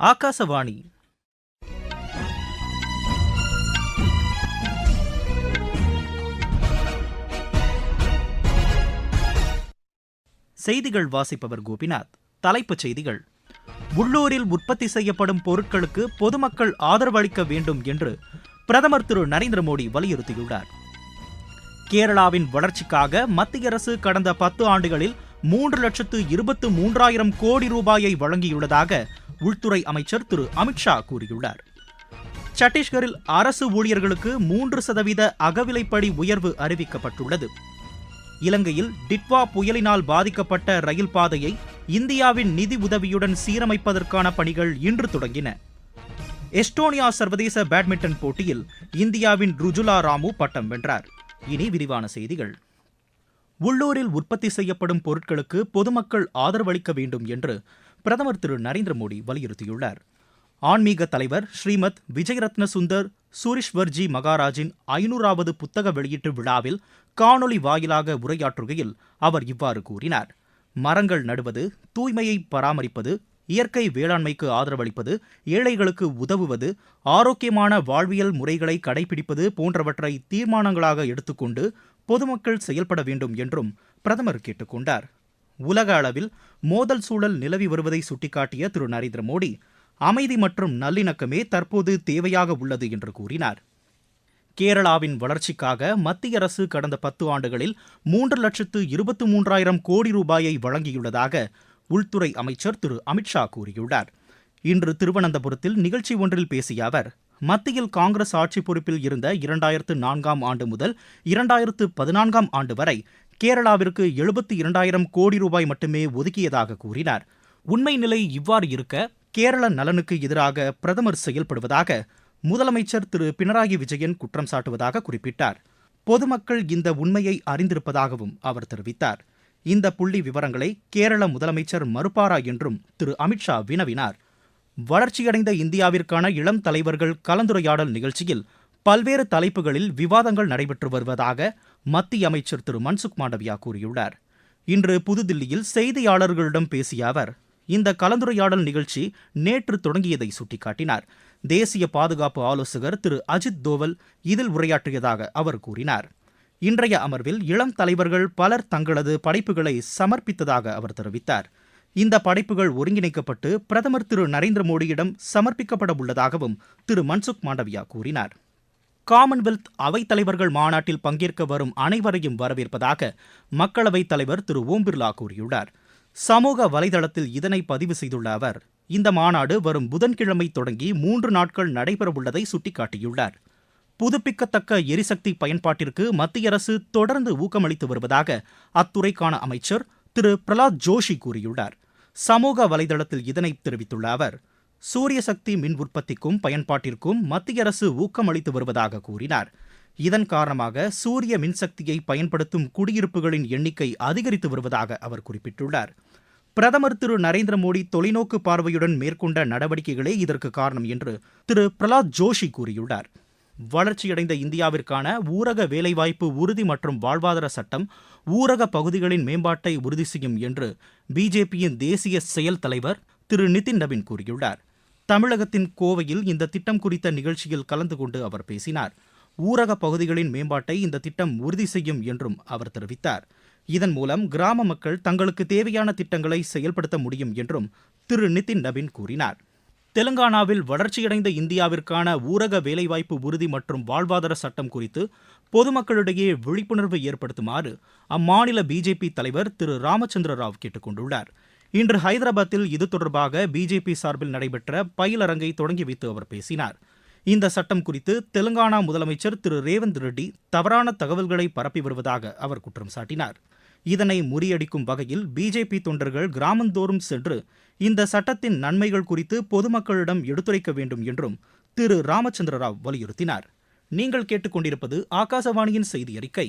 ஆகாசவாணி செய்திகள் வாசிப்பவர் கோபிநாத். தலைப்புச் செய்திகள். உள்ளூரில் உற்பத்தி செய்யப்படும் பொருட்களுக்கு பொதுமக்கள் ஆதரவளிக்க வேண்டும் என்று பிரதமர் திரு நரேந்திர மோடி வலியுறுத்தியுள்ளார். கேரளாவின் வளர்ச்சிக்காக மத்திய அரசு கடந்த பத்து ஆண்டுகளில் மூன்று லட்சத்து இருபத்து மூன்றாயிரம் கோடி ரூபாயை வழங்கியுள்ளதாக உள்துறை அமைச்சர் திரு அமித்ஷா கூறியுள்ளார். சத்தீஸ்கரில் அரசு ஊழியர்களுக்கு மூன்று சதவீத அகவிலைப்படி உயர்வு அறிவிக்கப்பட்டுள்ளது. இலங்கையில் டிட்வா புயலினால் பாதிக்கப்பட்ட ரயில் பாதையை இந்தியாவின் நிதி உதவியுடன் சீரமைப்பதற்கான பணிகள் இன்று தொடங்கின. எஸ்டோனியா சர்வதேச பேட்மிண்டன் போட்டியில் இந்தியாவின் ருஜுலா ராமு பட்டம் வென்றார். இனி விரிவான செய்திகள். உள்ளூரில் உற்பத்தி செய்யப்படும் பொருட்களுக்கு பொதுமக்கள் ஆதரவளிக்க வேண்டும் என்று பிரதமர் திரு நரேந்திர மோடி வலியுறுத்தியுள்ளார். ஆன்மீக தலைவர் ஸ்ரீமத் விஜயரத்ன சுந்தர் சூரிஷ்வர்ஜி மகாராஜின் ஐநூறாவது புத்தக வெளியீட்டு விழாவில் காணொலி வாயிலாக உரையாற்றுகையில் அவர் இவ்வாறு கூறினார். மரங்கள் நடுவது தூய்மையை பராமரிப்பது இயற்கை வேளாண்மைக்கு ஆதரவளிப்பது ஏழைகளுக்கு உதவுவது ஆரோக்கியமான வாழ்வியல் முறைகளை கடைபிடிப்பது போன்றவற்றை தீர்மானங்களாக எடுத்துக்கொண்டு பொதுமக்கள் செயல்பட வேண்டும் என்றும் பிரதமர் கேட்டுக்கொண்டார். உலக அளவில் மோதல் சூழல் நிலவி வருவதை சுட்டிக்காட்டிய திரு நரேந்திர மோடி அமைதி மற்றும் நல்லிணக்கமே தற்போது தேவையாக உள்ளது என்று கூறினார். கேரளாவின் வளர்ச்சிக்காக மத்திய அரசு கடந்த பத்து ஆண்டுகளில் மூன்று லட்சத்து இருபத்து மூன்றாயிரம் கோடி ரூபாயை வழங்கியுள்ளதாக உள்துறை அமைச்சர் திரு அமித்ஷா கூறியுள்ளார். இன்று திருவனந்தபுரத்தில் நிகழ்ச்சி ஒன்றில் பேசிய அவர் மத்தியில் காங்கிரஸ் ஆட்சி பொறுப்பில் இருந்த இரண்டாயிரத்து நான்காம் ஆண்டு முதல் இரண்டாயிரத்து பதினான்காம் ஆண்டு வரை கேரளாவிற்கு எழுபத்தி இரண்டாயிரம் கோடி ரூபாய் மட்டுமே ஒதுக்கியதாக கூறினார். உண்மை நிலை இவ்வாறு இருக்க கேரள நலனுக்கு எதிராக பிரதமர் செயல்படுவதாக முதலமைச்சர் திரு பினராயி விஜயன் குற்றம் சாட்டுவதாக குறிப்பிட்டார். பொதுமக்கள் இந்த உண்மையை அறிந்திருப்பதாகவும் அவர் தெரிவித்தார். இந்த புள்ளி விவரங்களை கேரள முதலமைச்சர் மறுப்பாரா என்றும் திரு அமித்ஷா வினவினார். வளர்ச்சியடைந்த இந்தியாவிற்கான இளம் தலைவர்கள் கலந்துரையாடல் நிகழ்ச்சியில் பல்வேறு தலைப்புகளில் விவாதங்கள் நடைபெற்று வருவதாக மத்திய அமைச்சர் திரு மன்சுக் மாண்டவியா கூறியுள்ளார். இன்று புதுதில்லியில் செய்தியாளர்களிடம் பேசிய அவர் இந்த கலந்துரையாடல் நிகழ்ச்சி நேற்று தொடங்கியதை சுட்டிக்காட்டினார். தேசிய பாதுகாப்பு ஆலோசகர் திரு அஜித் தோவல் இதில் உரையாற்றியதாக அவர் கூறினார். இன்றைய அமர்வில் இளம் தலைவர்கள் பலர் தங்களது படைப்புகளை சமர்ப்பித்ததாக அவர் தெரிவித்தார். இந்த படைப்புகள் ஒருங்கிணைக்கப்பட்டு பிரதமர் திரு நரேந்திர மோடியிடம் சமர்ப்பிக்கப்பட உள்ளதாகவும் திரு மன்சுக் மாண்டவியா கூறினார். காமன்வெல்த் அவைத்தலைவர்கள் மாநாட்டில் பங்கேற்க வரும் அனைவரையும் வரவேற்பதாக மக்களவைத் தலைவர் திரு ஓம் பிர்லா கூறியுள்ளார். சமூக வலைதளத்தில் இதனை பதிவு செய்துள்ள அவர் இந்த மாநாடு வரும் புதன்கிழமை தொடங்கி மூன்று நாட்கள் நடைபெறவுள்ளதை சுட்டிக்காட்டியுள்ளார். புதுப்பிக்கத்தக்க எரிசக்தி பயன்பாட்டிற்கு மத்திய அரசு தொடர்ந்து ஊக்கமளித்து வருவதாக அத்துறைக்கான அமைச்சர் திரு பிரலாத் ஜோஷி கூறியுள்ளார். சமூக வலைதளத்தில் இதனை தெரிவித்துள்ள அவர் சூரிய சக்தி மின் உற்பத்திக்கும் பயன்பாட்டிற்கும் மத்திய அரசு ஊக்கமளித்து வருவதாக கூறினார். இதன் காரணமாக சூரிய மின்சக்தியை பயன்படுத்தும் குடியிருப்புகளின் எண்ணிக்கை அதிகரித்து வருவதாக அவர் குறிப்பிட்டுள்ளார். பிரதமர் திரு நரேந்திர மோடி தொலைநோக்கு பார்வையுடன் மேற்கொண்ட நடவடிக்கைகளே இதற்கு காரணம் என்று திரு பிரலாத் ஜோஷி கூறியுள்ளார். வளர்ச்சியடைந்த இந்தியாவிற்கான ஊரக வேலைவாய்ப்பு உறுதி மற்றும் வாழ்வாதார சட்டம் ஊரக பகுதிகளின் மேம்பாட்டை உறுதி செய்யும் என்று பிஜேபியின் தேசிய செயல் தலைவர் திரு நிதின் நபின் கூறியுள்ளார். தமிழகத்தின் கோவையில் இந்த திட்டம் குறித்த நிகழ்ச்சியில் கலந்து கொண்டு அவர் பேசினார். ஊரக பகுதிகளின் மேம்பாட்டை இந்த திட்டம் உறுதி செய்யும் என்றும் அவர் தெரிவித்தார். இதன் மூலம் கிராம மக்கள் தங்களுக்கு தேவையான திட்டங்களை செயல்படுத்த முடியும் என்றும் திரு. நிதின் நபின் கூறினார். தெலுங்கானாவில் வளர்ச்சியடைந்த இந்தியாவிற்கான ஊரக வேலைவாய்ப்பு உறுதி மற்றும் வாழ்வாதார சட்டம் குறித்து பொதுமக்களிடையே விழிப்புணர்வு ஏற்படுத்துமாறு அம்மாநில பிஜேபி தலைவர் திரு. ராமச்சந்திர ராவ் கேட்டுக் கொண்டுள்ளார் இன்று ஹைதராபாத்தில் இது தொடர்பாக பிஜேபி சார்பில் நடைபெற்ற பயிலரங்கை தொடங்கி வைத்து அவர் பேசினார். இந்த சட்டம் குறித்து தெலுங்கானா முதலமைச்சர் திரு ரேவந்த் ரெட்டி தவறான தகவல்களை பரப்பி வருவதாக அவர் குற்றம் சாட்டினார். இதனை முறியடிக்கும் வகையில் பிஜேபி தொண்டர்கள் கிராமந்தோறும் சென்று இந்த சட்டத்தின் நன்மைகள் குறித்து பொதுமக்களிடம் எடுத்துரைக்க வேண்டும் என்றும் திரு ராமச்சந்திர ராவ் வலியுறுத்தினார். நீங்கள் கேட்டுக்கொண்டிருப்பது ஆகாசவாணியின் செய்தி அறிக்கை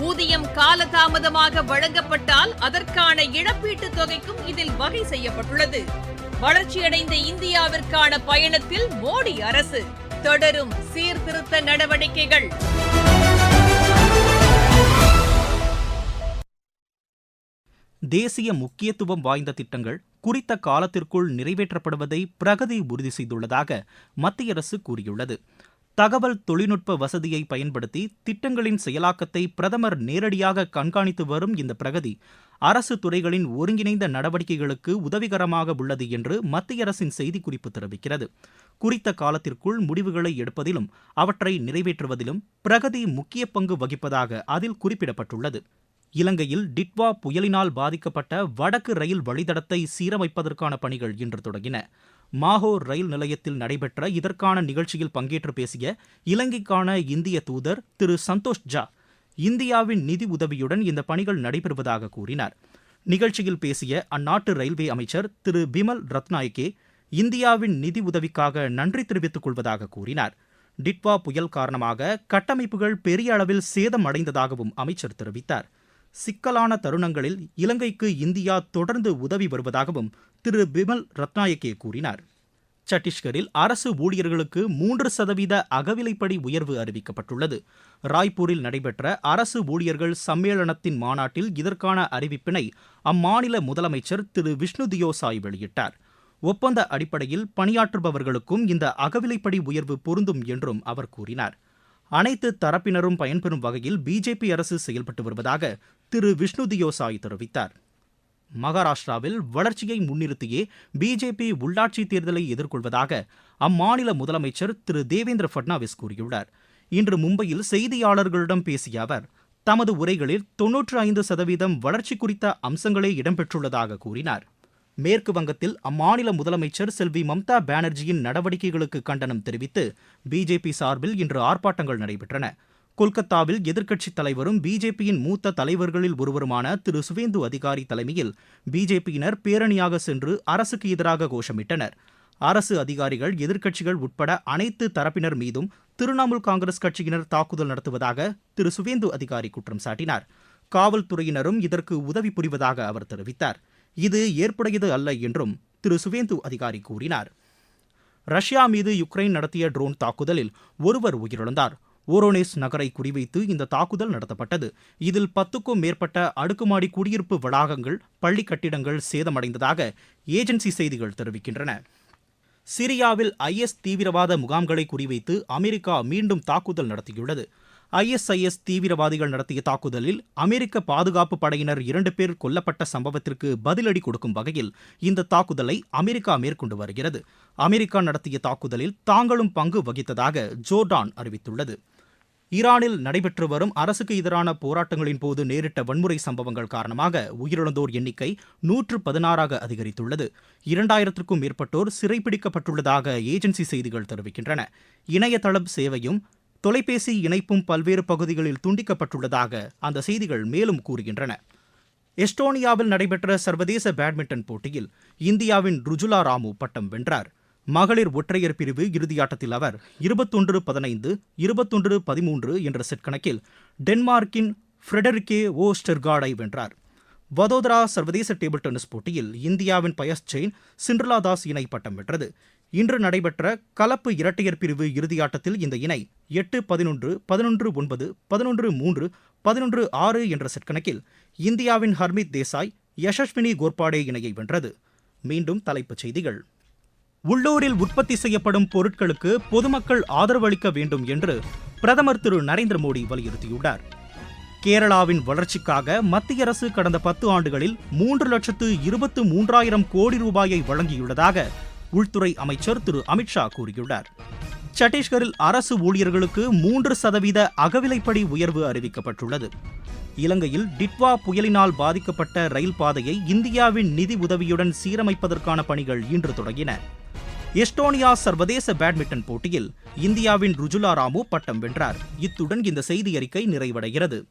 ஊதியம் காலதாமதமாக வழங்கப்பட்டால் அதற்கான இழப்பீட்டுத் தொகைக்கும் இதில் வகை செய்யப்பட்டுள்ளது. வளர்ச்சியடைந்த இந்தியாவிற்கான பயணத்தில் மோடி அரசு தொடரும் சீர்திருத்த நடவடிக்கைகள். தேசிய முக்கியத்துவம் வாய்ந்த திட்டங்கள் குறித்த காலத்திற்குள் நிறைவேற்றப்படுவதை பிரகதி உறுதி செய்துள்ளதாக மத்திய அரசு கூறியுள்ளது. தகவல் தொழில்நுட்ப வசதியை பயன்படுத்தி திட்டங்களின் செயலாக்கத்தை பிரதமர் நேரடியாக கண்காணித்து வரும் இந்த பிரகதி அரசு துறைகளின் ஒருங்கிணைந்த நடவடிக்கைகளுக்கு உதவிகரமாக உள்ளது என்று மத்திய அரசின் செய்திக்குறிப்பு தெரிவிக்கிறது. குறித்த காலத்திற்குள் முடிவுகளை எடுப்பதிலும் அவற்றை நிறைவேற்றுவதிலும் பிரகதி முக்கிய பங்கு வகிப்பதாக அதில் குறிப்பிடப்பட்டுள்ளது. இலங்கையில் டிட்வா புயலினால் பாதிக்கப்பட்ட வடக்கு ரயில் வழித்தடத்தை சீரமைப்பதற்கான பணிகள் இன்று தொடங்கின. மாஹோர் ரயில் நிலையத்தில் நடைபெற்ற இதற்கான நிகழ்ச்சியில் பங்கேற்று பேசிய இலங்கைக்கான இந்திய தூதர் திரு சந்தோஷ் ஜா இந்தியாவின் நிதி உதவியுடன் இந்த பணிகள் நடைபெறுவதாக கூறினார். நிகழ்ச்சியில் பேசிய அந்நாட்டு ரயில்வே அமைச்சர் திரு பிமல் ரத்நாயக்கே இந்தியாவின் நிதி உதவிக்காக நன்றி தெரிவித்துக் கொள்வதாக கூறினார். டிட்வா புயல் காரணமாக கட்டமைப்புகள் பெரிய அளவில் சேதம் அடைந்ததாகவும் அமைச்சர் தெரிவித்தார். சிக்கலான தருணங்களில் இலங்கைக்கு இந்தியா தொடர்ந்து உதவி வருவதாகவும் திரு பிமல் ரத்நாயக்கே கூறினார். சத்தீஸ்கரில் அரசு ஊழியர்களுக்கு மூன்று சதவீத அகவிலைப்படி உயர்வு அறிவிக்கப்பட்டுள்ளது. ராய்ப்பூரில் நடைபெற்ற அரசு ஊழியர்கள் சம்மேளனத்தின் மாநாட்டில் இதற்கான அறிவிப்பினை அம்மாநில முதலமைச்சர் திரு விஷ்ணு தியோசாய் வெளியிட்டார். ஒப்பந்த அடிப்படையில் பணியாற்றுபவர்களுக்கும் இந்த அகவிலைப்படி உயர்வு பொருந்தும் என்றும் அவர் கூறினார். அனைத்து தரப்பினரும் பயன்பெறும் வகையில் பிஜேபி அரசு செயல்பட்டு வருவதாக திரு விஷ்ணு தியோசாய் தெரிவித்தார். மகாராஷ்டிராவில் வளர்ச்சியை முன்னிறுத்தியே பிஜேபி உள்ளாட்சி தேர்தலை எதிர்கொள்வதாக அம்மாநில முதலமைச்சர் திரு தேவேந்திர ஃபட்னாவிஸ் கூறியுள்ளார். இன்று மும்பையில் செய்தியாளர்களிடம் பேசிய அவர் தமது உரைகளில் தொன்னூற்று ஐந்து சதவீதம் வளர்ச்சி குறித்த அம்சங்களே இடம்பெற்றுள்ளதாக கூறினார். மேற்கு வங்கத்தில் அம்மாநில முதலமைச்சர் செல்வி மம்தா பானர்ஜியின் நடவடிக்கைகளுக்கு கண்டனம் தெரிவித்து பிஜேபி சார்பில் இன்று ஆர்ப்பாட்டங்கள் நடைபெற்றன. கொல்கத்தாவில் எதிர்க்கட்சித் தலைவரும் பிஜேபியின் மூத்த தலைவர்களில் ஒருவருமான திரு சுவேந்து அதிகாரி தலைமையில் பிஜேபியினர் பேரணியாக சென்று அரசுக்கு எதிராக கோஷமிட்டனர். அரசு அதிகாரிகள் எதிர்க்கட்சிகள் உட்பட அனைத்து தரப்பினர் மீதும் திரிணாமுல் காங்கிரஸ் கட்சியினர் தாக்குதல் நடத்துவதாக திரு சுவேந்து அதிகாரி குற்றம் சாட்டினார். காவல்துறையினரும் இதற்கு உதவி புரிவதாக அவர் தெரிவித்தார். இது ஏற்புடையது அல்ல என்றும் திரு சுவேந்து அதிகாரி கூறினார். ரஷ்யா மீது யுக்ரைன் நடத்திய ட்ரோன் தாக்குதலில் ஒருவர் உயிரிழந்தார். ஓரோனேஸ் நகரை குறிவைத்து இந்த தாக்குதல் நடத்தப்பட்டது. இதில் பத்துக்கும் மேற்பட்ட அடுக்குமாடி குடியிருப்பு வளாகங்கள் பள்ளி கட்டிடங்கள் சேதமடைந்ததாக ஏஜென்சி செய்திகள் தெரிவிக்கின்றன. சிரியாவில் ஐஎஸ் தீவிரவாத முகாம்களை குறிவைத்து அமெரிக்கா மீண்டும் தாக்குதல் நடத்தியுள்ளது. ஐஎஸ்ஐஎஸ் தீவிரவாதிகள் நடத்திய தாக்குதலில் அமெரிக்க பாதுகாப்பு படையினர் இரண்டு பேர் கொல்லப்பட்ட சம்பவத்திற்கு பதிலடி கொடுக்கும் வகையில் இந்த தாக்குதலை அமெரிக்கா மேற்கொண்டு வருகிறது. அமெரிக்கா நடத்திய தாக்குதலில் தாங்களும் பங்கு வகித்ததாக ஜோர்டான் அறிவித்துள்ளது. ஈரானில் நடைபெற்று வரும் அரசுக்கு எதிரான போராட்டங்களின் போது நேரிட்ட வன்முறை சம்பவங்கள் காரணமாக உயிரிழந்தோர் எண்ணிக்கை நூற்று பதினாறாக அதிகரித்துள்ளது. இரண்டாயிரத்திற்கும் மேற்பட்டோர் சிறைப்பிடிக்கப்பட்டுள்ளதாக ஏஜென்சி செய்திகள் தெரிவிக்கின்றன. இணையதளம் சேவையும் தொலைபேசி இணைப்பும் பல்வேறு பகுதிகளில் துண்டிக்கப்பட்டுள்ளதாக அந்த செய்திகள் மேலும் கூறுகின்றன. எஸ்டோனியாவில் நடைபெற்ற சர்வதேச பேட்மிண்டன் போட்டியில் இந்தியாவின் ருஜுலா ராமு பட்டம் வென்றார். மகளிர் ஒற்றையர் பிரிவு இறுதியாட்டத்தில் அவர் இருபத்தொன்று பதினைந்து இருபத்தொன்று பதிமூன்று என்ற செட் கணக்கில் டென்மார்க்கின் ஃப்ரெடரிகே ஓ ஸ்டெர்கார்டை வென்றார். வதோதரா சர்வதேச டேபிள் டென்னிஸ் போட்டியில் இந்தியாவின் பயஸ் செயின் சிண்ட்ரலா தாஸ் இணை பட்டம் வென்றது. இன்று நடைபெற்ற கலப்பு இரட்டையர் பிரிவு இறுதியாட்டத்தில் இந்த இணை எட்டு பதினொன்று பதினொன்று ஒன்பது பதினொன்று மூன்று பதினொன்று ஆறு என்ற செட் கணக்கில் இந்தியாவின் ஹர்மித் தேசாய் யசஸ்வினி கோர்பாடே இணையை வென்றது. மீண்டும் தலைப்புச் செய்திகள். உள்ளூரில் உற்பத்தி செய்யப்படும் பொருட்களுக்கு பொதுமக்கள் ஆதரவளிக்க வேண்டும் என்று பிரதமர் திரு நரேந்திர மோடி வலியுறுத்தியுள்ளார். கேரளாவின் வளர்ச்சிக்காக மத்திய அரசு கடந்த பத்து ஆண்டுகளில் மூன்று லட்சத்து இருபத்து மூன்றாயிரம் கோடி ரூபாயை வழங்கியுள்ளதாக உள்துறை அமைச்சர் திரு அமித்ஷா கூறியுள்ளார். சத்தீஸ்கரில் அரசு ஊழியர்களுக்கு மூன்று சதவீத அகவிலைப்படி உயர்வு அறிவிக்கப்பட்டுள்ளது. இலங்கையில் டிட்வா புயலினால் பாதிக்கப்பட்ட ரயில் பாதையை இந்தியாவின் நிதி உதவியுடன் சீரமைப்பதற்கான பணிகள் இன்று தொடங்கின. எஸ்டோனியா சர்வதேச பேட்மிண்டன் போட்டியில் இந்தியாவின் ருஜுலா ராமு பட்டம் வென்றார். இத்துடன் இந்த செய்தி அறிக்கை நிறைவடைகிறது.